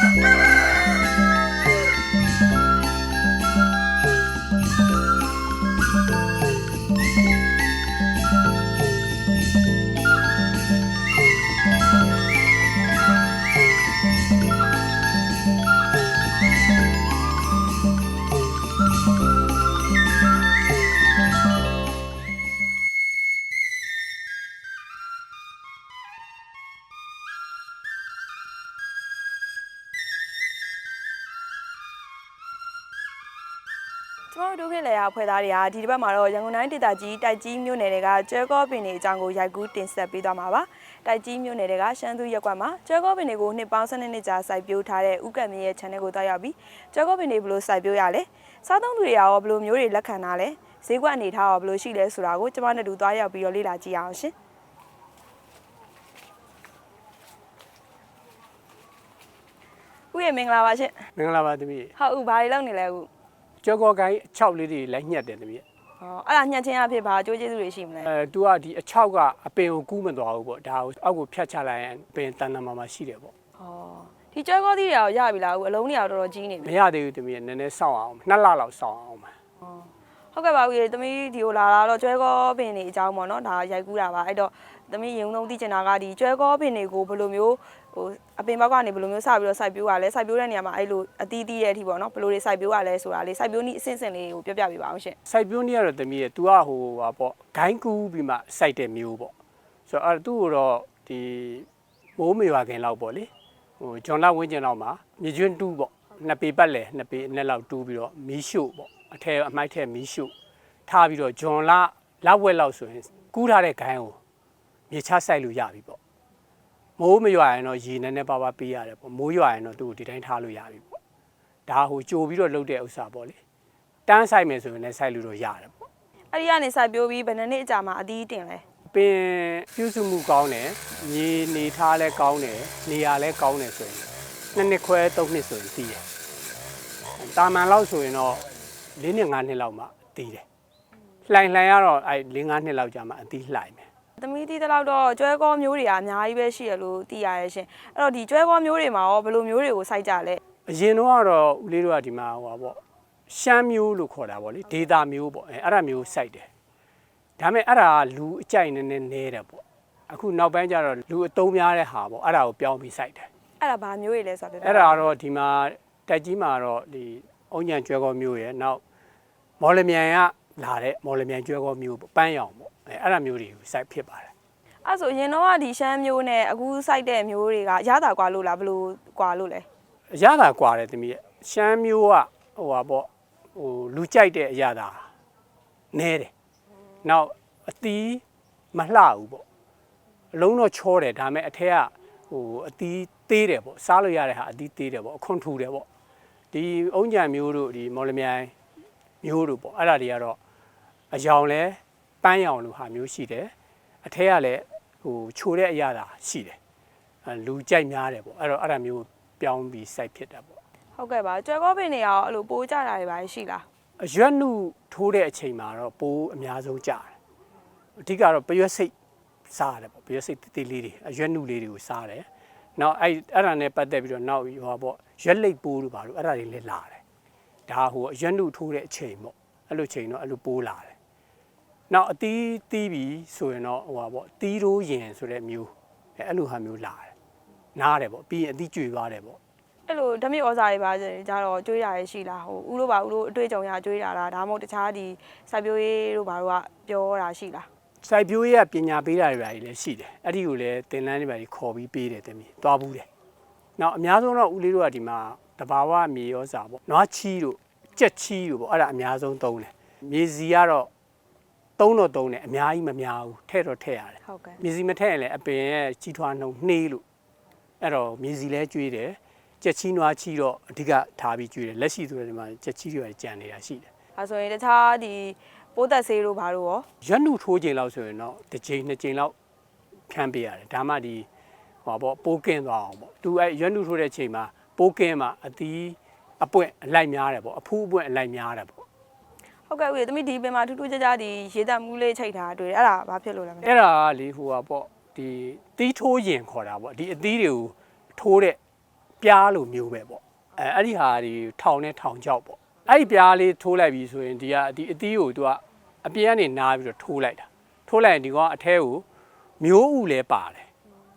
ကျ ဖွဲ့သားတွေကဒီတစ်ပတ်မှာတော့ရန်ကုန်တိုင်းဒေသကြီးတိုက်ကြီးမြို့နယ်တွေကကျွဲကောပင်တွေအကြောင်းကိုရိုက်ကူးတင်ဆက်ပေးသွားမှာပါတိုက်ကြီးမြို့နယ်တွေကရှမ်းသူရက်ကွက်မှာကျွဲကောပင်တွေကိုနှစ်ပေါင်း12နှစ်ကြာစိုက်ပျိုးထားတဲ့ဥက္ကမြရဲ့ channel ကိုတောက်ရောက်ပြီးကျွဲကောပင်တွေဘယ်လိုစိုက်ပျိုးရလဲစားသုံးသူတွေရောဘယ်လိုမျိုးတွေလက်ခံတာလဲဈေးကွက်အနေထားရောဘယ်လိုရှိလဲဆိုတာကိုကျမနဲ့တူသွားရောက်ပြီးတော့လေ့လာကြည့်အောင်ရှင်ဦးရေမင်္ဂလာပါရှင်မင်္ဂလာပါသမီးဟုတ်ဦးဘာတွေလုပ်နေလဲဦး ကြောကောကိုင်းအချောက်လေးတွေလည်းညှက်တယ်သမီးဟောအဲ့ဒါညှက်ချင်းအဖြစ်ဘာအကျိုးကျေးဇူးတွေရှိမလဲအဲ तू ကဒီအချောက်ကအပင်ကိုကူးမသွားဘူးပေါ့ဒါကိုအောက်ကိုဖြတ်ချလိုက်ရင်ပင်တန်တန်မာမာရှိတယ်ပေါ့။ဟောဒီကျွဲကောသီးတွေရောရပြီလားဦးအလုံးတွေရောတော်တော်ကြီးနေမပြီရသေးဘူးသမီးနည်းနည်းစောင့်အောင်နှစ်လလောက်စောင့်အောင်ပါ။ဟုတ်ကဲ့ပါဦးရေသမီးဒီကိုလာလာတော့ကျွဲကောပင်တွေအကြောင်းပေါ့နော်ဒါရိုက်ကူးတာပါအဲ့တော့သမီးရင်ုံသုံးသိချင်တာကဒီကျွဲကောပင်တွေကိုဘယ်လိုမျိုးဟို အပင်ဘက်ကနေဘယ်လိုမျိုးစပြီးတော့စိုက်ပျိုးရလဲစိုက်ပျိုးတဲ့နေရာမှာအဲ့လိုအသီးသီးရဲ့အထိပေါ့နော်ဘယ်လိုတွေစိုက်ပျိုးရလဲဆိုတာလေးစိုက်ပျိုးနည်းအဆင့်ဆင့်လေးကိုပြောပြပေးပါအောင်ရှင်စိုက်ပျိုးနေရတော့သမီးရဲ့ तू ကဟိုဟာပေါ့ဂိုင်းကူးပြီးမှစိုက်တဲ့မျိုးပေါ့ဆိုတော့အဲ့သူ့ကိုတော့ဒီမိုးမေဝခင်လောက်ပေါ့လေဟိုဂျွန်လာဝင်းကျင်လောက်မှာမြေကျွန်းတူးပေါ့နှစ်ပေပတ်လေနှစ်ပေအနက်လောက်တူးပြီးတော့မီးရှို့ပေါ့အထဲအမိုက်ထဲမီးရှို့ထားပြီးတော့ဂျွန်လာလောက်ဝက်လောက်ဆိုရင်ကူးထားတဲ့ဂိုင်းကိုမြေချစိုက်လို့ရပြီပေါ့ မိုးမရွာရင်တော့ရေနည်းနည်းပါးပါးပေးရတယ်ပေါ့မိုးရွာရင်တော့သူ့ကိုဒီတိုင်းထားလို့ရပြီပေါ့ဒါဟိုကြိုပြီးတော့လှုပ်တဲ့ဥစ္စာပေါ့လေတန်းဆိုင်မယ်ဆိုရင်လည်းစိုက်လို့တော့ရတယ်ပေါ့။အဲ့ဒီကနေစိုက်ပျိုးပြီးဘယ်နှစ်နှစ်အကြာမှာအသီးတင်လဲပင်ပြုစုမှုကောင်းတယ်မြေနေထားလဲကောင်းတယ်နေရာလဲကောင်းတယ်ဆိုရင်နှစ်နှစ်ခွဲသုံးနှစ်ဆိုရင်တည်တယ်တာမန်လောက်ဆိုရင်တော့၄နှစ်၅နှစ်လောက်မှတည်တယ်လှိုင်လှိုင်ရတော့အဲ၄၅နှစ်လောက်ကြာမှအသီးလှိုင်မယ်။ သမီးတီးတဲ့လောက်တော့ကျွဲကောမျိုးတွေကအများကြီးပဲရှိရလို့သိရရဲ့ရှင်။အဲ့တော့ဒီကျွဲကောမျိုးတွေမှာရောဘယ်လိုမျိုးတွေကိုစိုက်ကြလဲအရင်တော့ကတော့ဦးလေးတို့ကဒီမှာဟိုပါပေါ့ရှမ်းမျိုးလို့ခေါ်တာပေါ့လေဒေတာမျိုးပေါ့အဲအဲ့ဒါမျိုးစိုက်တယ်ဒါပေမဲ့အဲ့ဒါကလူအကြိုက်နည်းနည်းနဲတယ်ပေါ့အခုနောက်ပိုင်းကျတော့လူအသုံးများတဲ့ဟာပေါ့အဲ့ဒါကိုပြောင်းပြီးစိုက်တယ်။အဲ့ဒါဘာမျိုးတွေလဲဆိုတာပြောပြအဲ့ဒါကတော့ဒီမှာတက်ကြီးမှာတော့ဒီအုံညံကျွဲကောမျိုးရဲ့နောက်မော်လမြိုင်ကလာတဲ့မော်လမြိုင်ကျွဲကောမျိုးပေါ့ပန်းရောင်ပေါ့ အဲအဲ့ဒါမျိုးတွေကိုစိုက်ဖြစ်ပါတယ်အဲ့ဆိုအရင်တော့ကဒီရှမ်းမျိုးနဲ့အခုစိုက်တဲ့မျိုးတွေကရတာကွာလို့လားဘလို့ကွာလို့လဲရတာကွာတယ်တမီးရဲ့ရှမ်းမျိုးကဟိုဟာပေါ့ဟိုလူကြိုက်တဲ့အရာသာနဲတယ်နောက်အသီးမလှဘူးပေါ့အလုံးတော့ချောတယ်ဒါပေမဲ့အထက်ကဟိုအသီးသေးတယ်ပေါ့စားလို့ရတဲ့ဟာအသီးသေးတယ်ပေါ့အခွန်ထူတယ်ပေါ့ဒီအုံကြံမျိုးတို့ဒီမော်လမြိုင်မျိုးတို့ပေါ့အဲ့ဒါတွေကတော့အယောင်လဲ ပန်းရောင်လိုဟာမျိုးရှိတယ်အထက်ကလည်းဟိုချိုတဲ့အရသာရှိတယ်အဲလူကြိုက်များတယ်ပေါ့အဲ့တော့အဲ့ဒါမျိုးပြောင်းပြီးစိုက်ဖြစ်တာပေါ့ဟုတ်ကဲ့ပါကျွဲကောပင်တွေရောအဲ့လိုပိုးကြတာတွေပါရှိလားအရွက်နုထိုးတဲ့အချိန်မှာတော့ပိုးအများဆုံးကြာတယ်အဓိကတော့ပရွက်စိတ်စားတယ်ပေါ့ပရွက်စိတ်တေးသေးလေးတွေအရွက်နုလေးတွေကိုစားတယ်နောက်အဲ့အဲ့ဒါနဲ့ပတ်သက်ပြီးတော့နောက်ဟိုပေါ့ရွက်လိတ်ပိုးတို့ပါလို့အဲ့ဒါတွေလည်းလာတယ်ဒါဟိုအရွက်နုထိုးတဲ့အချိန်ပေါ့အဲ့လိုချိန်တော့အဲ့လိုပိုးလာတယ် နောက်အသီးတီးပြီးဆိုရင်တော့ဟိုပါပေါ့တီးရိုးရင်ဆိုတဲ့မျိုးအဲ့အဲ့လိုဟာမျိုးလာတယ်နားတယ်ပေါ့ပြီးရင်အသီးကျွေသွားတယ်ပေါ့အဲ့လိုဓမြဩဇာတွေပါကြတော့ကျွေးတာရရှိလားဟိုဥလို့ပါဥလို့အတွေ့အကြုံရကျွေးတာလားဒါမှမဟုတ်တခြားဒီစိုက်ပျိုးရေးတို့ဘာတို့ကပြောတာရှိလားစိုက်ပျိုးရေးကပညာပေးတာတွေပါလည်းရှိတယ်အဲ့ဒီကိုလည်းသင်တန်းတွေပါကြီးခေါ်ပြီးပေးတယ်တမီးသွားဘူးတယ်နောက်အများဆုံးတော့ဦးလေးတို့ကဒီမှာတဘာဝမြေရောစာပေါ့နွားချီတို့ကြက်ချီတို့ပေါ့အဲ့ဒါအများဆုံးသုံးတယ်မြေစီကတော့ သုံးတော့သုံးတယ်အများကြီးမများဘူးထဲ့တော့ထဲ့ရတယ်ဟုတ်ကဲ့မြေစီမထဲ့ရင်လည်းအပင်ရဲ့ကြီးထွားနှုန်းနှေးလို့အဲ့တော့မြေစီလဲကျွေးတယ်ကြက်ချီနွားချီတော့အဓိကထားပြီးကျွေးတယ်လက်ရှိဆိုရင်ဒီမှာကြက်ချီတွေပါကြံနေတာရှိတယ်အဲဆိုရင်တခြားဒီပိုးသက်ဆေးတို့ဘာတို့ရောရွက်နှုထိုးချိန်လောက်ဆိုရင်တော့တစ်ချိန်နှစ်ချိန်လောက်ဖြန်းပေးရတယ်ဒါမှဒီဟောပေါ့ပိုးကင်းသွားအောင်ပေါ့သူအဲရွက်နှုထိုးတဲ့ချိန်မှာပိုးကင်းမှာအသီးအပွင့်အလိုက်များတယ်ပေါ့အဖူးအပွင့်အလိုက်များတယ်ပေါ့ ဟုတ်ကဲ့ဦးရေသမီးဒီပင်မှာထူးထူးခြားခြားဒီရေတံမှုလေးချိန်ထားတွေ့တယ်အဲ့ဒါဘာဖြစ်လို့လဲမလဲအဲ့ဒါကလေဟိုဟာပေါ့ဒီတီးထိုးရင်ခေါ်တာပေါ့ဒီအသီးတွေကိုထိုးတဲ့ပပြားလိုမျိုးပဲပေါ့အဲအဲ့ဒီဟာဒီထောင်နဲ့ထောင်ချောက်ပေါ့အဲ့ဒီပြားလေးထိုးလိုက်ပြီဆိုရင်ဒီကဒီအသီးကိုသူကအပြင်ကနေနားပြီးတော့ထိုးလိုက်တာထိုးလိုက်ရင်ဒီကောင်အထဲကိုမျိုးဥလဲပါတယ်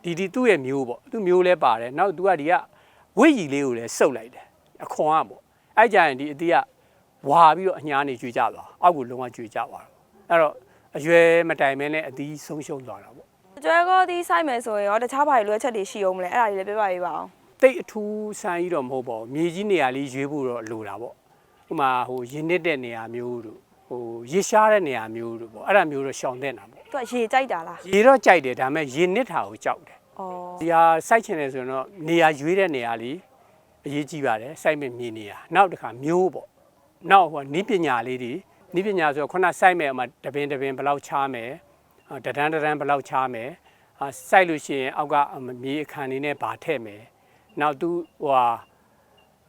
ဒီဒီသူ့ရဲ့မျိုးပေါ့သူ့မျိုးလဲပါတယ်နောက်သူကဒီကဝိတ်ကြီးလေးကိုလည်းစုပ်လိုက်တယ်အခွန်ကပေါ့အဲ့ကြရင်ဒီအသီးက ဝါပြီးတော့အညာနေကျွေးကြသွားအောက်ကိုလုံးဝကျွေးကြသွားတော့အဲ့တော့အရွယ်မတိုင်မဲနဲ့အသီးဆုံးရှုံးသွားတာပေါ့ကျွဲကောသီးဆိုင်မယ်ဆိုရင်ရောတခြားဘာတွေလွှဲချက်တွေရှိအောင်မလဲအဲ့ဒါတွေလည်းပြပြပေးပါအောင်တိတ်အထူးဆန်းကြီးတော့မဟုတ်ပါဘူးမြေကြီးနေရာလေးရွေးဖို့တော့လိုတာပေါ့ဥပမာဟိုရင်းနစ်တဲ့နေရာမျိုးတို့ဟိုရေရှားတဲ့နေရာမျိုးတို့ပေါ့အဲ့ဒါမျိုးတော့ရှောင်တဲ့တာပေါ့သူကရေကြိုက်တာလားရေတော့ကြိုက်တယ်ဒါပေမဲ့ရင်းနစ်တာကိုကြောက်တယ်ဩဒီဟာစိုက်ချင်တယ်ဆိုရင်တော့နေရာရွေးတဲ့နေရာလေးအရေးကြီးပါတယ်စိုက်မဲ့မြေနေရာနောက်တစ်ခါမျိုးပေါ့ နောက်ဟိုနီးပညာလေးတွေနီးပညာဆိုတော့ခုနစိုက်မဲ့အမှာတပင်တပင်ဘယ်လောက်ချားမယ်အာတဒန်းတဒန်းဘယ်လောက်ချားမယ်အာစိုက်လို့ရှိရင်အောက်ကမြေအခန်းလေးနဲ့ဗာထည့်မယ်နောက်သူဟိုဟာ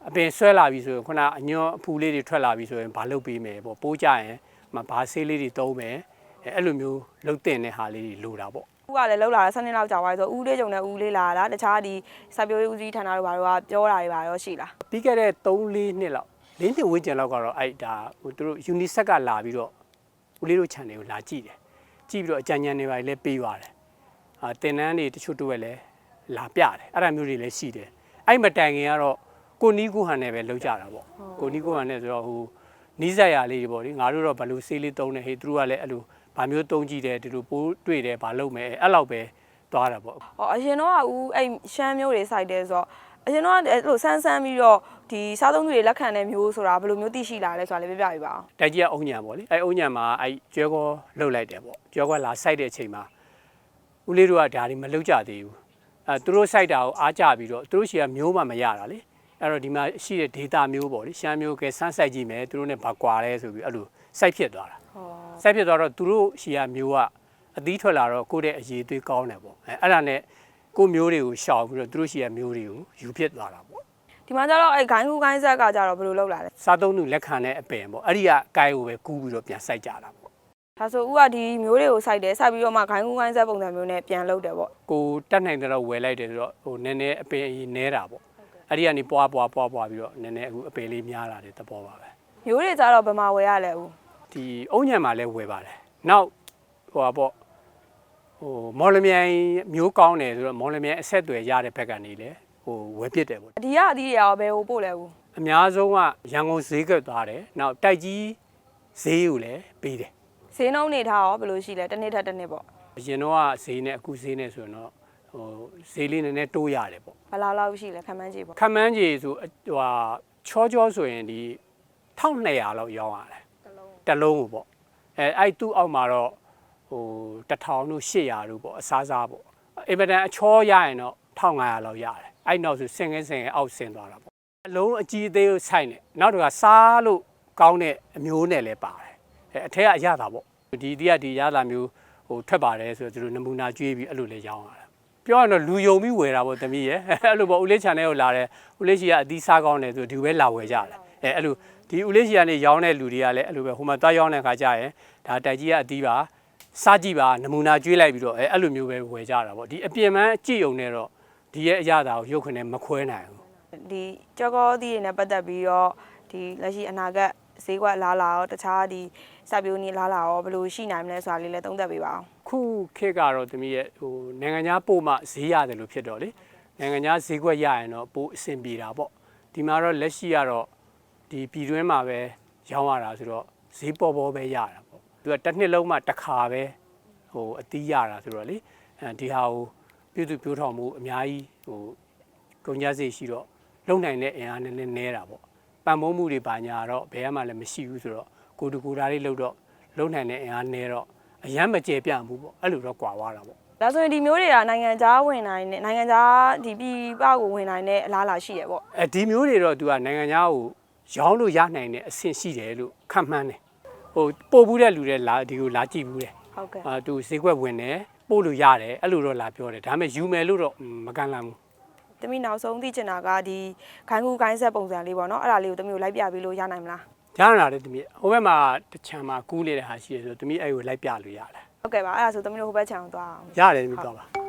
အပင်ဆွဲလာပြီဆိုရင်ခုနအညွန့်အဖူလေးတွေထွက်လာပြီဆိုရင်ဗာလုတ်ပေးမယ်ပေါ့ပိုးကြရင်မဗာဆေးလေးတွေသုံးမယ်အဲအဲ့လိုမျိုးလုတ်တင်တဲ့ဟာလေးတွေလိုတာပေါ့ဦးကလည်းလောက်လာတာ7နှစ်လောက်ကြာသွားပြီဆိုဦးလေးကြုံနဲ့ဦးလေးလာတာတခြားဒီစာပြိုးဦးစီးဌာနတို့ဘာတို့ကပြောတာတွေပါရောရှိလားပြီးခဲ့တဲ့3-4နှစ်လောက် ၄နှစ်ဝန်းကျင်လောက်ကတော့အဲ့ဒါဟိုသူတို့ UNICEF ကလာပြီးတော့ဦးလေးတို့ channel ကိုလာကြည့်တယ်ကြည့်ပြီးတော့အကြံဉာဏ်တွေပါလည်းပေးပါတယ်အာတင်နန်းတွေတချို့တို့ပဲလည်းလာပြတယ်အဲ့ဒါမျိုးတွေလည်းရှိတယ်အဲ့မတိုင်ခင်ကတော့ကိုနီးကိုဟန်နဲ့ပဲလောက်ကြတာပေါ့ကိုနီးကိုဟန်နဲ့ဆိုတော့ဟိုနီးစက်ရလေးတွေပေါ့လေငါတို့တော့ဘယ်လိုဆေးလေးသုံးနေဟေးသူတို့ကလည်းအဲ့လိုဗာမျိုးသုံးကြည့်တယ်ဒီလိုပိုးတွေ့တယ်ဗာလုပ်မယ်အဲ့လောက်ပဲသွားတာပေါ့ဟောအရင်တော့ကဦးအဲ့ရှမ်းမျိုးတွေစိုက်တယ်ဆိုတော့ အရင်တော့အဲ့လိုဆန်းဆန်းပြီးတော့ဒီစားသုံးသူတွေလက်ခံတဲ့မျိုးဆိုတာဘယ်လိုမျိုးသိရှိလာလဲဆိုတာလည်းပြပြပေးပါအောင်တိုက်ကြီးကအုံညံပေါ့လေအဲအုံညံမှာအဲကျွဲကောလှုပ်လိုက်တယ်ပေါ့ကျွဲကောလာစိုက်တဲ့အချိန်မှာဦးလေးတို့ကဒါတွေမလှုပ်ကြသေးဘူးအဲသူတို့စိုက်တာကိုအားကြပြီးတော့သူတို့ရှိကမျိုးမှမရတာလေအဲ့တော့ဒီမှာရှိတဲ့ data မျိုးပေါ့လေရှမ်းမျိုးကဲစမ်းစိုက်ကြည့်မယ်သူတို့ ਨੇ ဘာကွာလဲဆိုပြီးအဲ့လိုစိုက်ဖြစ်သွားတာဟောစိုက်ဖြစ်သွားတော့သူတို့ရှိကမျိုးကအသီးထွက်လာတော့ကိုယ့်ရဲ့အရေးသွေးကောင်းတယ်ပေါ့အဲအဲ့ဒါနဲ့ ကိုယ့်မျိုးတွေကိုရှောင်ပြီးတော့သူတို့ရှိကမျိုးတွေကိုယူဖြစ်သွားတာပေါ့ဒီမှာကျတော့အဲ့ဂိုင်းကူဂိုင်းဆက်ကကျတော့ဘယ်လိုလုပ်လာလဲစားသုံးသူလက်ခံတဲ့အပင်ပေါ့အဲ့ဒီကကိုင်းကိုပဲကူးပြီးတော့ပြန်စိုက်ကြတာပေါ့ဒါဆိုဦးကဒီမျိုးတွေကိုစိုက်တယ်စိုက်ပြီးတော့မှဂိုင်းကူဂိုင်းဆက်ပုံစံမျိုးနဲ့ပြန်လုပ်တယ်ပေါ့ကိုတက်နိုင်တဲ့တော့ဝယ်လိုက်တယ်ဆိုတော့ဟိုနည်းနည်းအပင်အရင်နဲတာပေါ့အဲ့ဒီကနေပွားပွားပွားပွားပြီးတော့နည်းနည်းအခုအပင်လေးများလာတယ်သဘောပါပဲမျိုးတွေကျတော့ဘယ်မှာဝယ်ရလဲဦးဒီအုံညံမှာလည်းဝယ်ပါတယ်နောက်ဟိုပါပေါ့ ဟိုမော်လမြိုင်မျိုးကောင်းတယ်ဆိုတော့မော်လမြိုင်အဆက်အသွယ်ရတဲ့ဘက်ကနေလည်းဟိုဝယ်ပစ်တယ်ပေါ့ဒီကအသီးတွေရောဘယ်ဟိုပို့လဲဦးအများဆုံးကရန်ကုန်ဈေးကွက်သွားတယ်နောက်တိုက်ကြီးဈေးကိုလည်းပေးတယ်ဈေးနှုန်းနေထားရောဘယ်လိုရှိလဲတစ်နေ့ထက်တစ်နေ့ပေါ့အရင်တော့ကဈေးနဲ့အခုဈေးနဲ့ဆိုရင်တော့ဟိုဈေးလေးနည်းနည်းတိုးရတယ်ပေါ့ဘယ်လောက်လောက်ရှိလဲခံမှန်းကြည့်ပေါ့ခမန်းကြီးဆိုဟိုဟာချောချောဆိုရင်ဒီ1200လောက်ရောင်းရတယ်တစ်လုံးကိုပေါ့အဲအဲ့သူ့အောက်မှာတော့ ဟို1000တို့800တို့ပေါ့အစားစားပေါ့အင်မတန်အချောရရင်တော့1500လောက်ရတယ်အဲ့နောက်ဆိုစင်ငင်းစင်ငင်းအောက်ဆင်းသွားတာပေါ့အလုံးအကြီးအသေးကိုဆိုင်နေနောက်တစ်ခါစားလို့ကောင်းတဲ့အမျိုးနဲ့လည်းပါတယ်အဲအထက်ကအရသာပေါ့ဒီဒီကဒီရသာမျိုးဟိုထွက်ပါတယ်ဆိုတော့သူတို့နမူနာကျွေးပြီးအဲ့လိုလည်းရောင်းရတယ်ပြောရရင်တော့လူယုံပြီးဝယ်တာပေါ့တမီးရဲ့အဲ့လိုပေါ့ဦးလေး channel ကိုလာတယ်ဦးလေးရှိကအသီးစားကောင်းတယ်ဆိုဒီပဲလာဝယ်ကြတယ်အဲအဲ့လိုဒီဦးလေးရှိကနေရောင်းတဲ့လူတွေကလည်းအဲ့လိုပဲဟိုမှာသွားရောင်းတဲ့ခါကျရင်ဒါတိုက်ကြီးကအသီးပါ စားကြည့်ပါနမူနာကျွေးလိုက်ပြီးတော့အဲအဲ့လိုမျိုးပဲဝယ်ကြတာပေါ့ဒီအပြင်ပန်းကြည့်ုံနဲ့တော့ဒီရဲ့အရသာကိုရုပ်ခွနဲ့မခွဲနိုင်ဘူးဒီကြောကောသီးတွေနဲ့ပတ်သက်ပြီးတော့ဒီလက်ရှိအနာဂတ်ဈေးကွက်လာလာရောတခြားဒီစပ်ပြိုးနေလာလာရောဘယ်လိုရှိနိုင်မလဲဆိုတာလေးလည်းသုံးသပ်ပေးပါအောင်ခုခေတ်ကတော့တမီးရဲ့ဟိုနိုင်ငံခြားပို့မှဈေးရတယ်လို့ဖြစ်တော့လေနိုင်ငံခြားဈေးကွက်ရရင်တော့ပို့အဆင်ပြေတာပေါ့ဒီမှာတော့လက်ရှိကတော့ဒီပြည်တွင်းမှာပဲရောင်းရတာဆိုတော့ဈေးပေါ်ပေါ်ပဲရတာပေါ့ သူကတစ်နှစ်လုံးမှတစ်ခါပဲဟိုအတီးရတာဆိုတော့လေအဲဒီဟာကိုပြုစုပြောထောင်မှုအများကြီးဟိုကုန်ကြစိတ်ရှိတော့လုံနိုင်တဲ့အင်အားနည်းနည်းနဲတာပေါ့ပံ့ပိုးမှုတွေပါညာတော့ဘယ်မှလည်းမရှိဘူးဆိုတော့ကိုတူကိုတာလေးလှုပ်တော့လုံနိုင်တဲ့အင်အားနဲတော့အရန်မကျေပြန့်ဘူးပေါ့အဲ့လိုတော့ကွာသွားတာပေါ့ဒါဆိုရင်ဒီမျိုးတွေကနိုင်ငံခြားဝင်နိုင်တဲ့နိုင်ငံခြားဒီပြည်ပကိုဝင်နိုင်တဲ့အလားအလာရှိရပေါ့အဲဒီမျိုးတွေတော့သူကနိုင်ငံခြားကိုရောင်းလို့ရနိုင်တဲ့အဆင့်ရှိတယ်လို့ခန့်မှန်းတယ် ဟိုပို့ဘူးတဲ့လူတွေလာဒီကိုလာကြည့်ဘူးတယ်ဟုတ်ကဲ့အာသူဈေးကွက်ဝင်တယ်ပို့လို့ရတယ်အဲ့လိုတော့လာပြောတယ်ဒါပေမဲ့ယူမယ်လို့တော့မကန်လန်းဘူးတမီနောက်ဆုံးသိချင်တာကဒီခိုင်းကူခိုင်းဆက်ပုံစံလေးပေါ့နော်အဲ့ဒါလေးကိုတမီကိုလိုက်ပြပေးလို့ရနိုင်မလားရနာတယ်တမီးဟိုဘက်မှာတစ်ချမ်းမှာကူးနေတဲ့ဟာရှိတယ်ဆိုတမီးအဲ့ကိုလိုက်ပြလို့ရတယ်ဟုတ်ကဲ့ပါအဲ့ဒါဆိုတမီတို့ဟိုဘက်ခြံကိုသွားအောင်ရတယ်တမီးတော့ပါ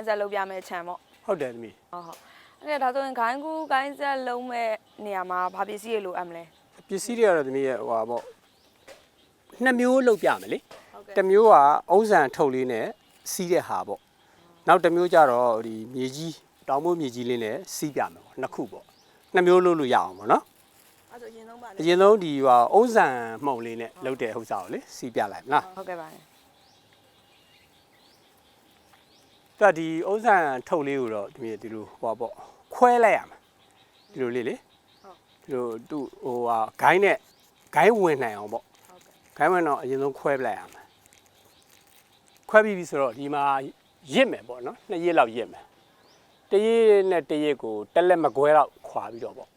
င်းကူကိုင်းဆက်လုပ်ပြမယ်ခြံပေါ့ဟုတ်တယ်သမီးဟုတ်ဟုတ်အဲ့ဒါဒါဆိုရင်ခိုင်းကူကိုင်းဆက်လုံးမဲ့နေရာမှာဘာပစ္စည်းတွေလိုအပ်မလဲပစ္စည်းတွေကတော့သမီးရဲ့ဟိုပါပေါ့နှစ်မျိုးလောက်ပြမယ်လေဟုတ်ကဲ့တစ်မျိုးကအုံးဆန်ထုတ်လေးနဲ့စီးတဲ့ဟာပေါ့နောက်တစ်မျိုးကျတော့ဒီမြေကြီးတောင်မိုးမြေကြီးလေးနဲ့စီးပြမယ်ပေါ့နှစ်ခုပေါ့နှစ်မျိုးလုပ်လို့ရအောင်ပေါ့နော်အဲ့ဆိုရင်ဆုံးပါလေအရင်ဆုံးဒီဟာအုံးဆန်မှုန်လေးနဲ့လုပ်တဲ့ဥစ္စာကိုလေစီးပြလိုက်မလားဟုတ်ကဲ့ပါလေ သူကဒီအုံးဆန်ထုတ်လေးကိုတော့ဒီမြေဒီလိုဟိုပါပေါ့ခွဲလိုက်ရမှာဒီလိုလေးလေဒီလိုသူ့ဟိုဟာဂိုင်းနဲ့ဂိုင်းဝင်နိုင်အောင်ပေါ့ဟုတ်ကဲ့ခိုင်းဝင်တော့အရင်ဆုံးခွဲပလိုက်ရမယ်ခွဲပြီးပြီဆိုတော့ဒီမှာရစ်မယ်ပေါ့နော်နှစ်ရက်လောက်ရစ်မယ်တရက်နဲ့တရက်ကိုတက်လက်မကွဲတော့ခွာပြီးတော့ပေါ့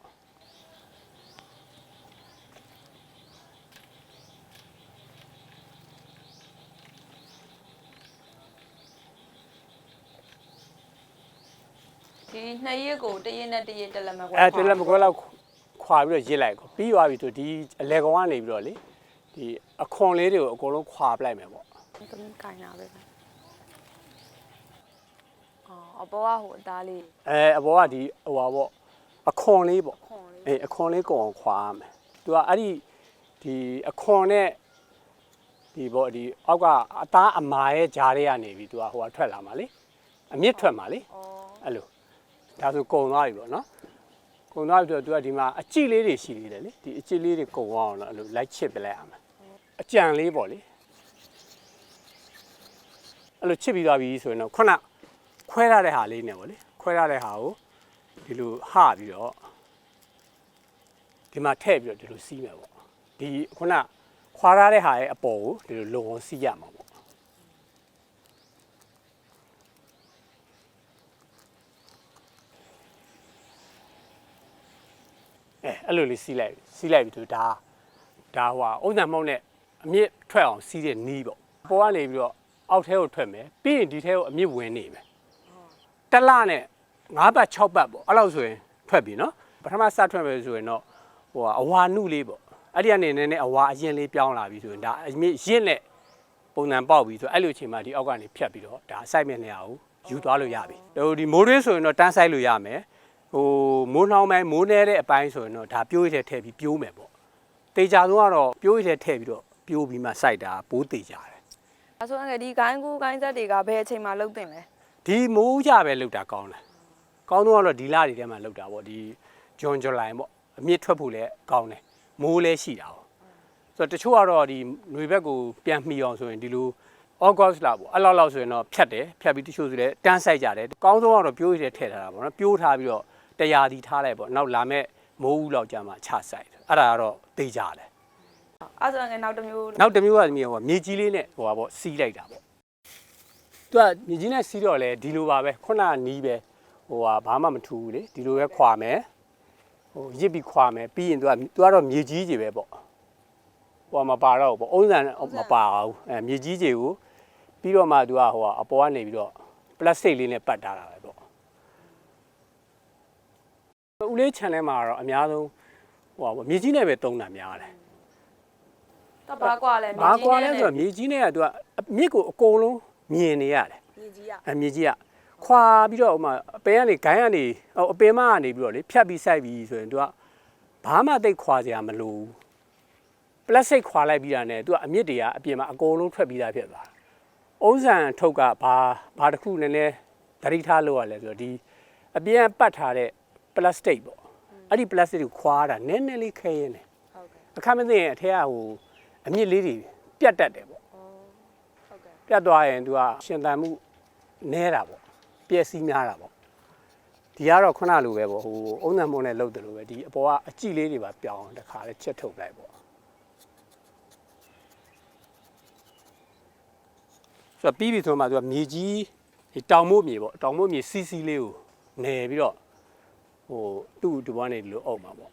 ဒီနှစ်ရက်ကိုတစ်ရက်နဲ့တစ်ရက်တက်လက်မဲ့ကွာအဲတက်လက်မကွဲတော့ခွာပြီးတော့ရစ်လိုက်ကိုပြီးသွားပြီဆိုဒီအလဲကောင်ကနေပြီးတော့လေဒီအခွန်လေးတွေကိုအကုန်လုံးခွာပလိုက်မယ်ပေါ့ကမကိုင်းတာပဲအော်အပေါ်ကဟိုအသားလေးအဲအဘောကဒီဟိုပါပေါ့အခွန်လေးပေါ့ခွန်လေးအေးအခွန်လေးကိုအောင်ခွာရမယ်သူကအဲ့ဒီဒီအခွန်နဲ့ဒီပေါ့ဒီအောက်ကအသားအမာရဲ့ဂျားတွေကနေပြီးသူကဟိုကထွက်လာမှာလေအမြင့်ထွက်မှာလေအော်အဲ့လို ဒါဆိုကုံသွားပြီပေါ့နော်ကုံသွားပြီဆိုတော့သူကဒီမှာအကြည့်လေးတွေရှိသေးတယ်လေဒီအကြည့်လေးတွေကုံသွားအောင်လို့အဲ့လိုလိုက်ချစ်ပလိုက်ရမယ်အကြံလေးပေါ့လေအဲ့လိုချစ်ပြီးသွားပြီဆိုရင်တော့ခုနခွဲရတဲ့ဟာလေးနဲ့ပေါ့လေခွဲရတဲ့ဟာကိုဒီလိုဟပြီးတော့ဒီမှာထည့်ပြီးတော့ဒီလိုစီးမယ်ပေါ့ဒီခုနခွာရတဲ့ဟာရဲ့အပေါ်ကိုဒီလိုလုံအောင်စီးရမှာပေါ့ အဲအဲ့လိုလေးစီးလိုက်စီးလိုက်ပြီးတော့ဒါဒါဟိုဟာအုံးတန်မောင်းနဲ့အမြင့်ထွက်အောင်စီးတဲ့နီးပေါ့ပေါ်ကနေပြီးတော့အောက်ထဲကိုထွက်မယ်ပြီးရင်ဒီထဲကိုအမြင့်ဝင်နေမယ်တစ်လနဲ့9ပတ်6ပတ်ပေါ့အဲ့လောက်ဆိုရင်ထွက်ပြီနော်ပထမစထွက်မယ်ဆိုရင်တော့ဟိုဟာအဝါနုလေးပေါ့အဲ့ဒီကနေနည်းနည်းအဝါအရင်လေးပြောင်းလာပြီဆိုရင်ဒါအမြင့်ရင့်နဲ့ပုံစံပေါက်ပြီဆိုအဲ့လိုအချိန်မှဒီအောက်ကနေဖြတ်ပြီးတော့ဒါအစိုက်မဲ့နေရာကိုယူသွားလို့ရပြီဟိုဒီမိုးရင်းဆိုရင်တော့တန်းဆိုင်လို့ရမယ် ဟိုမိုးနှောင်းပိုင်းမိုးနေတဲ့အပိုင်းဆိုရင်တော့ဒါပြိုးရည်ထဲထည့်ပြီးပြိုးမယ်ပေါ့တေချာဆုံးကတော့ပြိုးရည်ထဲထည့်ပြီးတော့ပြိုးပြီးမှစိုက်တာပိုးတေချာတယ်အဲ့ဆိုရင်ဒီကိုင်းကူကိုင်းဆက်တွေကဘယ်အချိန်မှလုတ်တင်လဲဒီမိုးကြပဲလောက်တာကောင်းတယ်ကောင်းတော့ကတော့ဒီလတွေထဲမှာလောက်တာပေါ့ဒီဂျွန်ဇူလိုင်ပေါ့အမြင့်ထွက်ဖို့လည်းကောင်းတယ်မိုးလည်းရှိတာပေါ့ဆိုတော့တချို့ကတော့ဒီຫນွေဘက်ကိုပြန်မှီအောင်ဆိုရင်ဒီလိုဩဂတ်စ်လပေါ့အဲ့လောက်လောက်ဆိုရင်တော့ဖြတ်တယ်ဖြတ်ပြီးတချို့ဆိုလည်းတန်းဆိုင်ကြတယ်ကောင်းဆုံးကတော့ပြိုးရည်ထဲထည့်ထားတာပေါ့နော်ပြိုးထားပြီးတော့ တရားဒီထားလိုက်ပေါ့နောက်လာမဲ့မိုးဦးလောက်ကြာမှချဆိုင်တယ်အဲ့ဒါကတော့တေချာတယ်အဲ့ဆိုရင်နောက်တစ်မျိုးနောက်တစ်မျိုးကမြေဟိုမြေကြီးလေးနဲ့ဟိုပါပေါ့စီးလိုက်တာပေါ့သူကမြေကြီးနဲ့စီးတော့လေဒီလိုပါပဲခုနကနီးပဲဟိုဟာဘာမှမထူဘူးလေဒီလိုပဲခွာမယ်ဟိုရစ်ပြီးခွာမယ်ပြီးရင်သူကသူကတော့မြေကြီးကြီးပဲပေါ့ဟိုကမပါတော့ဘူးပေါ့အုံးစံမပါဘူးအဲမြေကြီးကြီးကိုပြီးတော့မှသူကဟိုဟာအပေါ်ကနေပြီးတော့ပလတ်စတစ်လေးနဲ့ပတ်ထားတာပဲပေါ့ ဦးလေးခြံထဲမှာကတော့အများဆုံးဟိုဟာပေါ့မြေကြီးနဲ့ပဲတုံးတာများတယ်တော့ဘာကွာလဲဘာကွာလဲဆိုတော့မြေကြီးနဲ့ကသူကအမြစ်ကိုအကုန်လုံးမြင်နေရတယ်မြေကြီးอ่ะအမြေကြီးကခွာပြီးတော့ဥမာအပင်ကနေဂိုင်းကနေဟိုအပင်မကနေပြီးတော့လေဖြတ်ပြီးစိုက်ပြီးဆိုရင်သူကဘာမှတိတ်ခွာစရာမလိုဘူးပလတ်စတစ်ခွာလိုက်ပြီးတာနဲ့သူကအမြစ်တွေကအပြင်မှာအကုန်လုံးထွက်ပြီးသားဖြစ်သွားတယ်အုံးဆန်ထုတ်ကဘာဘာတစ်ခုနည်းနည်းဓရိထားလို့ရလဲဆိုတော့ဒီအပြင်ကပတ်ထားတဲ့ ပလတ်စတစ်ပေါ့အဲ့ဒီပလတ်စတစ်ကိုခွာတာနည်းနည်းလေးခဲရင်းတယ်ဟုတ်ကဲ့အခက်မသိရင်အထက်ကဟိုအမြင့်လေးတွေပြတ်တတ်တယ်ပေါ့အော်ဟုတ်ကဲ့ပြတ်သွားရင် तू ကရှင်သန်မှုနဲတာပေါ့ပျက်စီးများတာပေါ့ဒီကတော့ခုနလိုပဲပေါ့ဟိုအုံနံမုံနဲ့လှုပ်တယ်လို့ပဲဒီအပေါ်ကအကြည့်လေးတွေပါပြောင်းတခါလဲချက်ထုတ်လိုက်ပေါ့ဆိုတော့ပြီးပြီဆိုမှ तू ကမြေကြီးဒီတောင်မို့မြေပေါ့တောင်မို့မြေစီးစီးလေးကိုနယ်ပြီးတော့ ဟိုသူ့ဒီဘွားနေဒီလိုအုပ်မှာပေါ့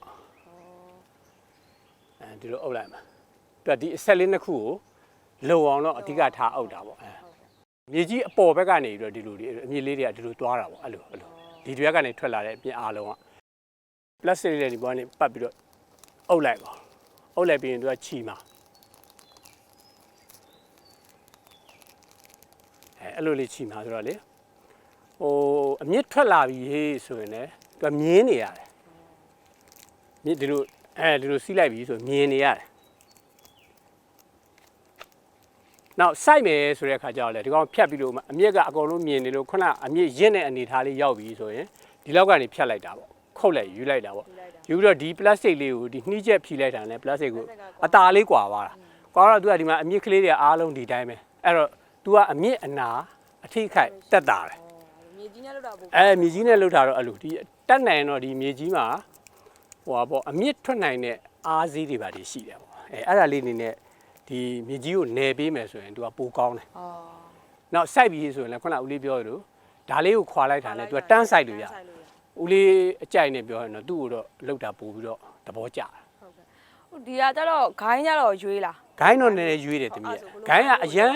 အဲဒီလိုအုပ်လိုက်မှာသူကဒီအဆက်လေးနှစ်ခုကိုလုံအောင်တော့အဓိကထားအုပ်တာပေါ့အဲမြေကြီးအပေါ်ဘက်ကနေပြီးတော့ဒီလိုတွေအမြင့်လေးတွေကဒီလိုသွားတာပေါ့အဲ့လိုအဲ့လိုဒီတွေကနေထွက်လာတဲ့အပြင်အားလုံးက plastic လေးတွေဒီပေါ်ကနေပတ်ပြီးတော့အုပ်လိုက်ပါအုပ်လိုက်ပြီးရင်သူကချီမှာအဲအဲ့လိုလေးချီမှာဆိုတော့လေဟိုအမြင့်ထွက်လာပြီဟေးဆိုရင်လည်း သူကမြင်းနေရတယ်မြင့်ဒီလိုအဲဒီလိုစီးလိုက်ပြီဆိုမြင်နေရတယ်နောက်စိုက်မယ်ဆိုတဲ့အခါကျတော့လေဒီကောင်ဖြတ်ပြီးလို့အမြင့်ကအကုန်လုံးမြင်နေလို့ခုနအမြင့်ရင့်တဲ့အနေထားလေးရောက်ပြီဆိုရင်ဒီလောက်ကနေဖြတ်လိုက်တာပေါ့ခုတ်လိုက်ယူလိုက်တာပေါ့ယူပြီးတော့ဒီ plastic လေးကိုဒီနှီးချက်ဖြီလိုက်တာနဲ့ plastic ကိုအตาလေးကွာသွားတာကွာတော့သူကဒီမှာအမြင့်ကလေးတွေအားလုံးဒီတိုင်းပဲအဲ့တော့ तू ကအမြင့်အနာအထိခိုက်တက်တာတယ် မြေကြီးနဲ့လောက်တာပို့ အဲမြေကြီးနဲ့လှုပ်တာတော့အဲ့လိုဒီ တက်နိုင်တော့ဒီမြေကြီးမှာဟိုပါပေါ့အမြင့်ထွက်နိုင်တဲ့အားစီးတွေပါတွေရှိတယ်ပေါ့အဲအဲ့ဒါလေးအနေနဲ့ဒီမြေကြီးကိုနယ်ပေးမယ်ဆိုရင် तू ကပိုကောင်းတယ်အော်နောက်စိုက်ပြီးဆိုရင်လည်းခုနဦးလေးပြောရလို့ဒါလေးကိုခွာလိုက်တာနဲ့ तू ကတန်းစိုက်လို့ရဦးလေးအကြိုက်နဲ့ပြောရင်တော့သူ့ကိုတော့လှုပ်တာပို့ပြီးတော့သဘောကျတယ်ဟိုဒီကကျတော့ဂိုင်းကျတော့ရွေးလားဂိုင်းတော့နည်းနည်းရွေးတယ်တမီးရဲ့ဂိုင်းကအရန်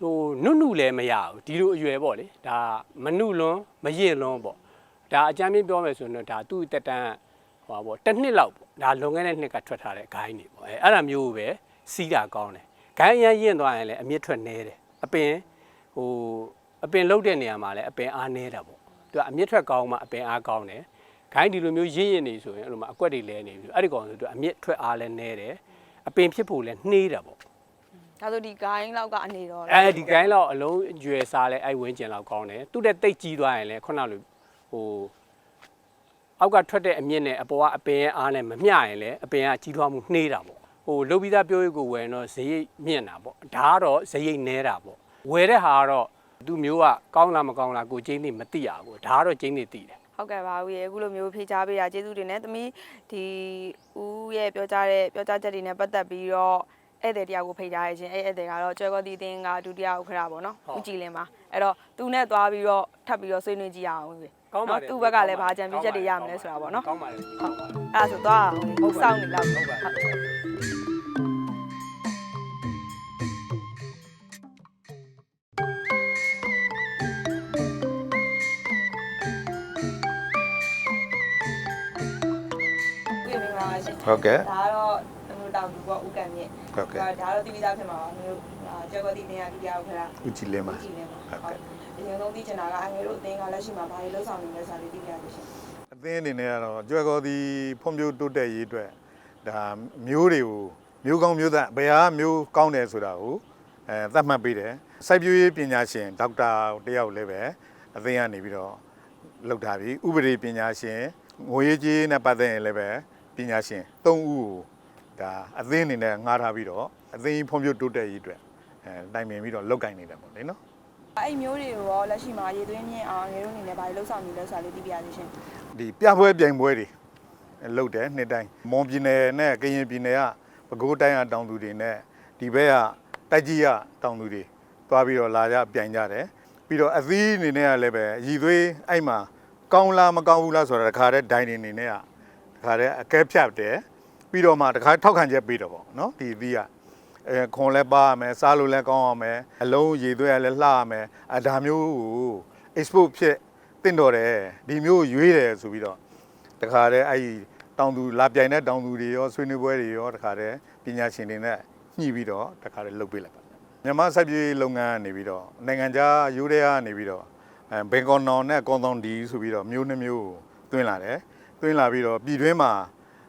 ဟိုနုနုလည်းမရဘူးဒီလိုအရွယ်ပေါ့လေဒါမနုလွန်းမရင့်လွန်းပေါ့ ဒါအကြမ်းပြင်းပြောမယ်ဆိုရင်တော့ဒါသူ့တက်တန်းဟိုပါပေါ့တစ်နှစ်လောက်ပေါ့ဒါလွန်ခဲ့တဲ့နှစ်ကထွက်ထားတဲ့ဂိုင်းနေပေါ့အဲအဲ့ဒါမျိုးကိုပဲစီးတာကောင်းတယ်ဂိုင်းအရန်ရင့်သွားရင်လည်းအမြင့်ထွက်နေတယ်အပင်ဟိုအပင်လုတ်တဲ့နေရာမှာလည်းအပင်အားနေတာပေါ့သူကအမြင့်ထွက်ကောင်းမှအပင်အားကောင်းတယ်ဂိုင်းဒီလိုမျိုးရင့်ရင့်နေဆိုရင်အဲ့လိုမှအကွက်တွေလဲနေပြီအဲ့ဒီကောင်ဆိုသူအမြင့်ထွက်အားလည်းနေတယ်အပင်ဖြစ်ဖို့လည်းနှေးတာပေါ့ဒါဆိုဒီဂိုင်းလောက်ကအနေတော့အဲဒီကိုင်းလောက်အလုံးရွယ်စားလဲအဲ့ဝင်းကျင်လောက်ကောင်းတယ်သူ့တဲ့တိတ်ကြီးသွားရင်လဲခုနလို ဟိုအောက်ကထွက်တဲ့အမြင့်နဲ့အပေါ်ကအပင်ရဲ့အားနဲ့မမျှရင်လဲအပင်ကကြီးထွားမှုနှေးတာပေါ့ဟိုလုတ်ပြီးသားပြောရကိုဝယ်ရင်တော့ဈေးရိတ်မြင့်တာပေါ့ဒါကတော့ဈေးရိတ်နဲတာပေါ့ဝယ်တဲ့ဟာကတော့သူမျိုးကကောင်းလားမကောင်းလားကိုကျင်းနေမသိရဘူးဒါကတော့ကျင်းနေသိတယ်ဟုတ်ကဲ့ပါဦးရေအခုလိုမျိုးဖြေချပေးတာကျေးဇူးတင်တယ်သမီးဒီဦးရဲ့ပြောကြားတဲ့ပြောကြားချက်တွေနဲ့ပတ်သက်ပြီးတော့ဧည့်သည်တရားကိုဖိတ်ကြားရခြင်းအဲ့ဧည့်သည်ကတော့ကျွဲကောတီတင်းကဒုတိယဥက္ခရာပေါ့နော်ဦးကြည်လင်းပါအဲ့တော့သူနဲ့သွားပြီးတော့ထပ်ပြီးတော့ဆွေးနွေးကြည့်ရအောင်ဦးရေ ကောင်းပါတယ်သူ့ဘက်ကလည်းဘာကြံပြချက်တွေရမလဲဆိုတာပေါ့နော်ကောင်းပါတယ်ဟုတ်အဲ့ဒါဆိုသွားအောင်ဦးစောင့်နေလောက်ဟုတ်ပါတယ်ပြင်နေပါရှင်ဟုတ်ကဲ့ဒါကတော့မျိုးတောင်သူပေါ့ဥက္ကံမြင့်ဟုတ်ကဲ့ဒါတော့တိပိသားဖြစ်မှာပါမျိုး ကျွဲကောတီတင်းကဒုတိယဥက္ခရာဦးကြည်လင်းပါကြည့်နေပါဟုတ်ကဲ့အရင်ဆုံးသိချင်တာကအငယ်တို့အသင်းကလက်ရှိမှာဘာတွေလှုပ်ဆောင်နေလဲဆိုတာလေးသိပြရလို့ရှင်အသင်းအနေနဲ့ကတော့ကြွယ်ကောသည်ဖွံ့ဖြိုးတိုးတက်ရေးအတွက်ဒါမျိုးတွေကိုမျိုးကောင်းမျိုးသားဘယ်ဟာမျိုးကောင်းတယ်ဆိုတာကိုအဲသတ်မှတ်ပေးတယ်စိုက်ပျိုးရေးပညာရှင်ဒေါက်တာတယောက်လည်းပဲအသင်းကနေပြီးတော့လုပ်ထားပြီဥပဒေပညာရှင်ငွေရေးကြေးနဲ့ပတ်သက်ရင်လည်းပဲပညာရှင်၃ဦးကိုဒါအသင်းအနေနဲ့ငှားထားပြီးတော့အသင်းဖွံ့ဖြိုးတိုးတက်ရေးအတွက် အဲတိုင်ပင်ပြီးတော့လုပ်ကင်နေတယ်ပေါ့လေနော်အဲ့မျိုးတွေကိုရောလက်ရှိမှာရေသွင်းမြင့်အောင်ငယ်တို့အနေနဲ့ဘာတွေလှုပ်ဆောင်နေလဲဆိုတာလေးသိပြရလို့ရှင်ဒီပြပွဲပြိုင်ပွဲတွေလုပ်တယ်နှစ်တိုင်းမွန်ပြည်နယ်နဲ့ကရင်ပြည်နယ်ကပဲခူးတိုင်းကတောင်သူတွေနဲ့ဒီဘက်ကတိုက်ကြီးကတောင်သူတွေသွားပြီးတော့လာကြပြိုင်ကြတယ်ပြီးတော့အသီးအနေနဲ့ကလည်းပဲရည်သွေးအဲ့မှာကောင်းလားမကောင်းဘူးလားဆိုတာတခါတည်းဒိုင်နေနေနဲ့ကတခါတည်းအကဲဖြတ်တယ်ပြီးတော့မှတခါထောက်ခံချက်ပေးတော့ပေါ့နော်ဒီအသီးက အဲခွန်လည်းပါရမယ်စားလို့လည်းကောင်းရမယ်အလုံးရည်သွေးကလည်းလှရမယ်အဒါမျိုးကို export ဖြစ်တင့်တော်တယ်ဒီမျိုးကိုရွေးတယ်ဆိုပြီးတော့တခါတည်းအဲ့ဒီတောင်သူလာပြိုင်တဲ့တောင်သူတွေရောဆွေးနွေးပွဲတွေရောတခါတည်းပညာရှင်တွေနဲ့ညှိပြီးတော့တခါတည်းလုပ်ပေးလိုက်ပါမြန်မာစိုက်ပျိုးရေးလုပ်ငန်းကနေပြီးတော့နိုင်ငံခြားယူရဲကနေပြီးတော့အဲဘင်ကွန်နောင်နဲ့ကွန်တောင်ဒီဆိုပြီးတော့မျိုးနှမျိုးကိုတွင်းလာတယ်တွင်းလာပြီးတော့ပြည်တွင်းမှာ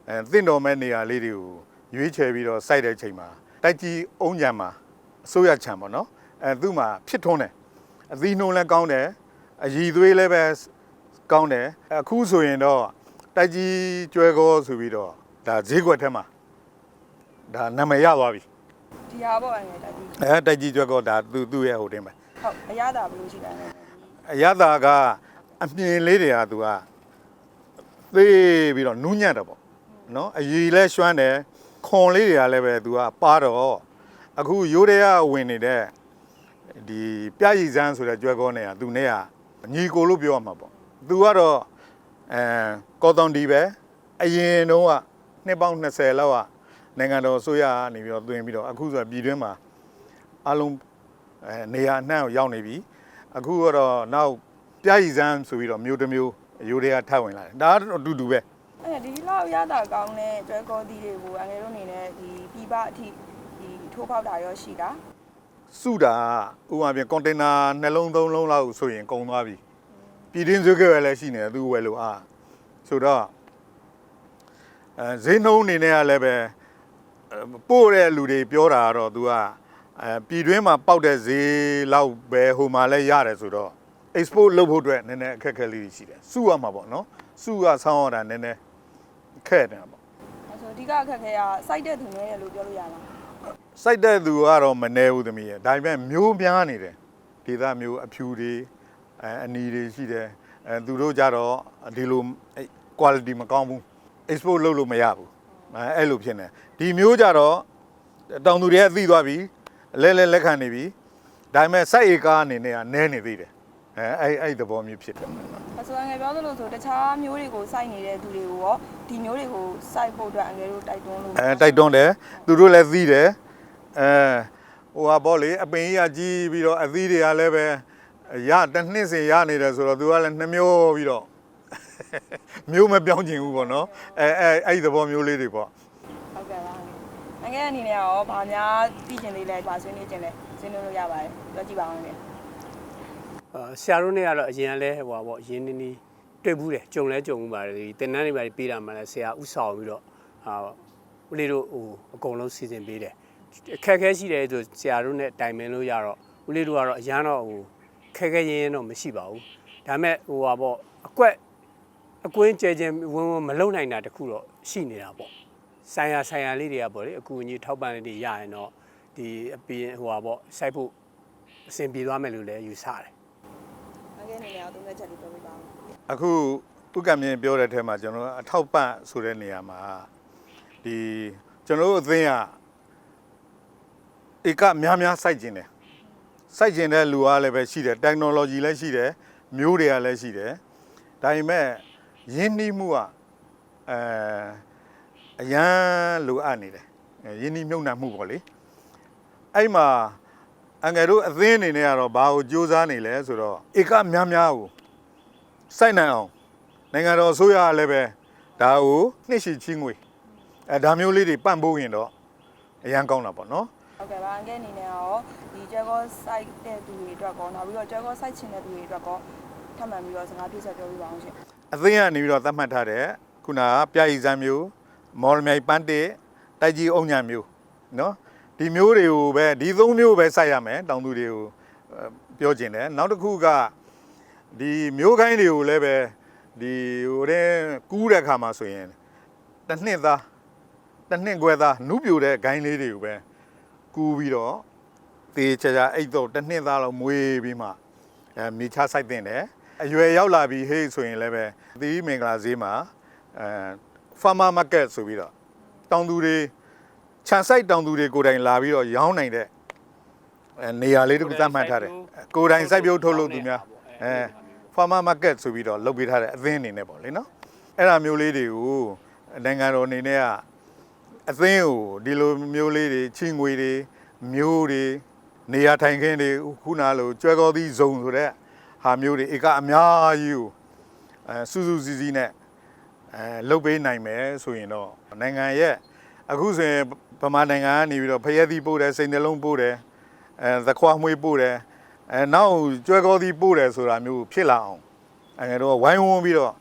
အဲသင့်တော်မဲ့နေရာလေးတွေကိုရွေးချယ်ပြီးတော့စိုက်တဲ့ချိန်မှာ တိုက်ကြီးအုံးကြံမှာအစိုးရခြံပေါ့နော်အဲသူ့မှာဖြစ်ထွန်းတယ်အသီးနှုံးလည်းကောင်းတယ်အရည်သွေးလည်းပဲကောင်းတယ်အခုဆိုရင်တော့တိုက်ကြီးကျွဲကောဆိုပြီးတော့ဒါဈေးကွက်ထဲမှာဒါနာမည်ရသွားပြီဒီဟာပေါ့အငယ်ဒါဒီအဲတိုက်ကြီးကျွဲကောဒါသူသူ့ရဲ့ဟိုတင်ပဲဟုတ်အရသာဘယ်လိုရှိတာလဲအရသာကအမြင်လေးတွေကသူကသေးပြီးတော့နူးညံ့တယ်ပေါ့နော်အရီလဲရွှမ်းတယ် ခွန်လေးတွေကလည်းပဲသူကပါတော့အခုရိုးတွေကဝင်နေတဲ့ဒီပြရည်စမ်းဆိုတဲ့ကျွဲကောနဲ့ကသူနဲ့ကညီကိုလို့ပြောရမှာပေါ့သူကတော့အဲကော်တောင်ဒီပဲအရင်တုန်းကနှစ်ပေါင်း20လောက်ကနိုင်ငံတော်အစိုးရကနေပြီးတော့တွင်ပြီးတော့အခုဆိုပြည်တွင်းမှာအလုံးအဲနေရာအနှံ့ကိုရောက်နေပြီအခုကတော့နောက်ပြရည်စမ်းဆိုပြီးတော့မျိုးတစ်မျိုးရိုးတွေကထပ်ဝင်လာတယ်ဒါကတော့အတူတူပဲ အဲ့ဒီလောက်ရတာကောင်းတဲ့ကျွဲကောတီးတွေကိုအငယ်တို့အနေနဲ့ဒီပြပအထိဒီထိုးပေါက်တာရောရှိတာစုတာကဥပမာပြင်ကွန်တိန်နာနှလုံးသုံးလုံးလောက်ဆိုရင်ကုန်သွားပြီပြည်တွင်းဈေးကွက်လည်းရှိနေတယ်သူဝယ်လို့အားဆိုတော့အဲဈေးနှုန်းအနေနဲ့ကလည်းပဲအဲပို့တဲ့လူတွေပြောတာကတော့ तू ကအဲပြည်တွင်းမှာပေါက်တဲ့ဈေးလောက်ပဲဟိုမှာလည်းရတယ်ဆိုတော့ export လုပ်ဖို့အတွက်နည်းနည်းအခက်အခဲလေးတွေရှိတယ်စုရမှာပေါ့နော်စုကဆောင်းရတာနည်းနည်း ခက်တယ်ပေါ့အဲဆိုအဓိကအခက်ခဲကစိုက်တဲ့သူနဲ့လို့ပြောလို့ရလားစိုက်တဲ့သူကတော့မနေဘူးသမီးရဲ့ဒါပေမဲ့မျိုးများနေတယ်ဒေသမျိုးအဖြူတွေအဲအနီတွေရှိတယ်အဲသူတို့ကြတော့ဒီလိုအဲ့ quality မကောင်းဘူး export လုပ်လို့မရဘူးအဲအဲ့လိုဖြစ်နေဒီမျိုးကြတော့တောင်သူတွေကအသိသွားပြီလဲလဲလက်ခံနေပြီဒါပေမဲ့စိုက်ဧကာအနေနဲ့ကနဲနေသေးတယ်အဲအဲ့အဲ့သဘောမျိုးဖြစ်တယ်အဲဆိုငယ်ပြောသလိုဆိုတခြားမျိုးတွေကိုစိုက်နေတဲ့သူတွေကိုရော ဒီမျိုးတွေကိုစိုက်ဖို့အတွက်အငယ်တို့တိုက်တွန်းလို့အဲတိုက်တွန်းတယ်သူတို့လည်းသိတယ်အဲဟိုဟာပေါ့လေအပင်ကြီးကကြီးပြီးတော့အသီးတွေကလည်းပဲရတစ်နှစ်စဉ်ရနေတယ်ဆိုတော့သူကလည်းနှမျိုးပြီးတော့မျိုးမပြောင်းချင်ဘူးပေါ့နော်အဲအဲအဲ့ဒီသဘောမျိုးလေးတွေပေါ့ဟုတ်ကဲ့ပါအငယ်အနေနဲ့ရောဗာများသိချင်သေးလဲဗာဆွေးနွေးချင်လဲဆွေးနွေးလို့ရပါတယ်ပြောကြည့်ပါဦးလေအာဆရာတို့နဲ့ကတော့အရင်ကလဲဟိုပါပေါ့ရင်းနှီးနှီး တွေ့ဘူးတယ်ကြုံလဲကြုံဘူးပါတယ်ဒီတင်နန်းတွေပါပေးတာမှလည်းဆရာဥဆောင်ပြီးတော့ဟာဦးလေးတို့ဟိုအကုန်လုံးစီစဉ်ပေးတယ်အခက်အခဲရှိတယ်ဆိုဆရာတို့နဲ့တိုင်ပင်လို့ရတော့ဦးလေးတို့ကတော့အရန်တော့ဟိုခက်ခဲရင်းရင်းတော့မရှိပါဘူးဒါပေမဲ့ဟိုပါပေါ့အကွက်အကွင်းကျဲကျဲဝင်းဝင်းမလုံနိုင်တာတခုတော့ရှိနေတာပေါ့ဆိုင်ရာဆိုင်ရာလေးတွေကပေါ့လေအကူအညီထောက်ပံ့လေးတွေရရင်တော့ဒီအပြင်ဟိုပါပေါ့စိုက်ဖို့အဆင်ပြေသွားမယ်လို့လည်းယူဆတယ်အငယ်အနေနဲ့ရောသုံးသက်ချက်လေးပြောပြပါဦး အခုဥက္ကမြင်ပြောတဲ့ထဲမှာကျွန်တော်တို့အထောက်ပံ့ဆိုတဲ့နေရာမှာဒီကျွန်တော်တို့အသင်းကဧကများများစိုက်ကျင်တယ်စိုက်ကျင်တဲ့လူအားလည်းပဲရှိတယ် technology လည်းရှိတယ်မျိုးတွေကလည်းရှိတယ်ဒါပေမဲ့ရင်းနှီးမှုကအဲအရန်လိုအပ်နေတယ်အဲရင်းနှီးမြုပ်နှံမှုပေါ့လေအဲ့မှာအငယ်တို့အသင်းအနေနဲ့ကတော့ဘာကိုစူးစမ်းနေလဲဆိုတော့ဧကများများကို စိုက်နိုင်အောင်နိုင်ငံတော်အစိုးရကလည်းပဲဒါကိုနှစ်ရှိချင်းငွေအဲဒါမျိုးလေးတွေပံ့ပိုးရင်တော့အရန်ကောင်းတာပေါ့နော်ဟုတ်ကဲ့ပါအငယ်အနေနဲ့ရောဒီကျဲကောစိုက်တဲ့သူတွေအတွက်ကောနောက်ပြီးတော့ကျဲကောစိုက်ချင်တဲ့သူတွေအတွက်ကောထပ်မံပြီးတော့စကားပြည့်ဆက်ပြောပြပါအောင်ရှင်အသိကနေပြီးတော့သတ်မှတ်ထားတဲ့ခုနကပြရီစံမျိုးမော်လမြိုင်ပန်းတစ်တိုက်ကြီးအုံညာမျိုးနော်ဒီမျိုးတွေကိုပဲဒီသုံးမျိုးပဲစိုက်ရမယ်တောင်သူတွေကိုအဲပြောကျင်တယ်နောက်တစ်ခုက ဒီမျိုးခိုင်းတွေကိုလည်းပဲဒီဟိုတဲ့ကူးတဲ့ခါမှာဆိုရင်တစ်နှစ်သားတစ်နှစ်ခွဲသားနုပြိုတဲ့ဂိုင်းလေးတွေကိုပဲကူးပြီးတော့တေချာချာအိတ်တော့တစ်နှစ်သားလောက်မွေးပြီးမှအဲမိချဆိုင်တင်တယ်အရွယ်ရောက်လာပြီးဟေးဆိုရင်လည်းပဲသီးမင်္ဂလာဈေးမှာအဲ farmer market ဆိုပြီးတော့တောင်သူတွေခြံဆိုင်တောင်သူတွေကိုယ်တိုင်လာပြီးတော့ရောင်းနိုင်တဲ့အဲနေရာလေးတစ်ခုသတ်မှတ်ထားတယ်ကိုယ်တိုင်စိုက်ပျိုးထုတ်လုပ်သူများအဲ farmer market ဆိုပြီးတော့လုပ်ပေးထားတဲ့အသင်းအနေနဲ့ပေါ့လေနော်အဲ့ဒါမျိုးလေးတွေကိုနိုင်ငံတော်အနေနဲ့ကအသင်းကိုဒီလိုမျိုးလေးတွေချင်းငွေတွေမျိုးတွေနေရာထိုင်ခင်းတွေခုနလိုကျွဲကောသီးဇုံဆိုတဲ့ဟာမျိုးတွေဧကအများကြီးကိုအဲစူးစူးစီးစီးနဲ့အဲလုပ်ပေးနိုင်မယ်ဆိုရင်တော့နိုင်ငံရဲ့အခုဆိုရင်ဗမာနိုင်ငံကနေပြီးတော့ဖရဲသီးပို့တယ်စိန်နှလုံးပို့တယ်အဲသခွားမွေးပို့တယ် အဲနောက်ကျွဲကောသီးပို့တယ်ဆိုတာမျိုးဖြစ်လာအောင်အဲတော့ဝိုင်းဝန်းပြီးတော့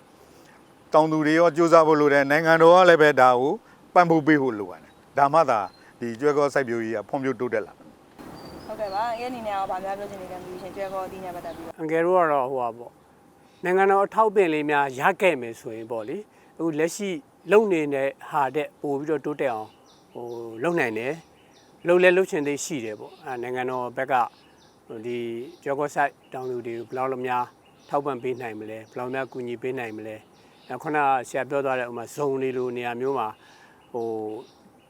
တောင်သူတွေရောစူးစမ်းဖို့လိုတယ်နိုင်ငံတော်ကလည်းပဲဒါကိုပံ့ပိုးပေးဖို့လိုပါတယ်ဒါမှသာဒီကျွဲကောစိုက်ပျိုးရေးကဖွံ့ဖြိုးတိုးတက်လာမယ်ဟုတ်ကဲ့ပါအငယ်အနေနဲ့ရောဗာများပြောချင်နေတယ်မြူရှင်ကျဲကောအသိညာပတ်သက်ပြီးတော့အန်ကယ်တို့ကတော့ဟိုပါပေါ့နိုင်ငံတော်အထောက်ပံ့လေးများရခဲ့မယ်ဆိုရင်ပေါ့လေအခုလက်ရှိလုံနေတဲ့ဟာတဲ့ပို့ပြီးတော့တိုးတက်အောင်ဟိုလုံနိုင်တယ်လုံလဲလုံချင်သေးရှိတယ်ပေါ့အဲနိုင်ငံတော်ဘက်ကဟို ဒီကျော်ကောဆိုင်တောင်သူတွေကိုဘယ်လောက်လများထောက်ပံ့ပေးနိုင်မလဲဘယ်လောက်များကူညီပေးနိုင်မလဲအဲခုနကဆရာပြောသွားတဲ့ဥမာဇုံလေးလိုနေရာမျိုးမှာဟို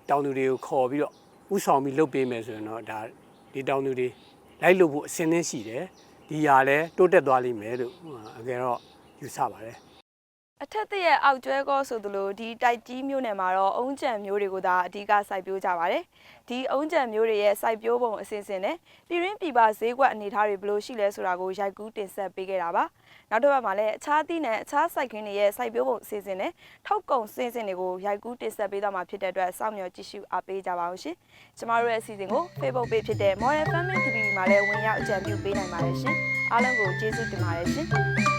တောင်သူတွေကိုခေါ်ပြီးတော့ဥဆောင်ပြီးလုပ်ပေးမယ်ဆိုရင်တော့ဒါဒီတောင်သူတွေလိုက်လုပ်ဖို့အစင်းသင်းရှိတယ်ဒီဟာလဲတိုးတက်သွားလိမ့်မယ်လို့အကယ်တော့ယူဆပါတယ် အထက်တရဲ့အောက်ကျွဲကောဆိုသလိုဒီတိုက်ကြီးမျိုးနယ်မှာတော့အုံးကြံမျိုးတွေကိုသာအဓိကစိုက်ပျိုးကြပါတယ်။ဒီအုံးကြံမျိုးတွေရဲ့စိုက်ပျိုးပုံအစဉ်စဉ်နဲ့ပြည်ရင်းပြည်ပဈေးကွက်အနေအထားတွေဘယ်လိုရှိလဲဆိုတာကိုရိုက်ကူးတင်ဆက်ပေးခဲ့တာပါ။နောက်တစ်ပတ်မှာလည်းအခြားသီးနှံအခြားစိုက်ခင်းတွေရဲ့စိုက်ပျိုးပုံအစဉ်စဉ်နဲ့ထုတ်ကုန်အစဉ်စဉ်တွေကိုရိုက်ကူးတင်ဆက်ပေးသွားမှာဖြစ်တဲ့အတွက်စောင့်မျှော်ကြည့်ရှုအားပေးကြပါဦးရှင်။ကျမတို့ရဲ့အစီအစဉ်ကို Facebook Page ဖြစ်တဲ့ Modern Family TV မှာလည်းဝင်ရောက်အကြံပြုပေးနိုင်ပါတယ်ရှင်။အားလုံးကိုကျေးဇူးတင်ပါတယ်ရှင်။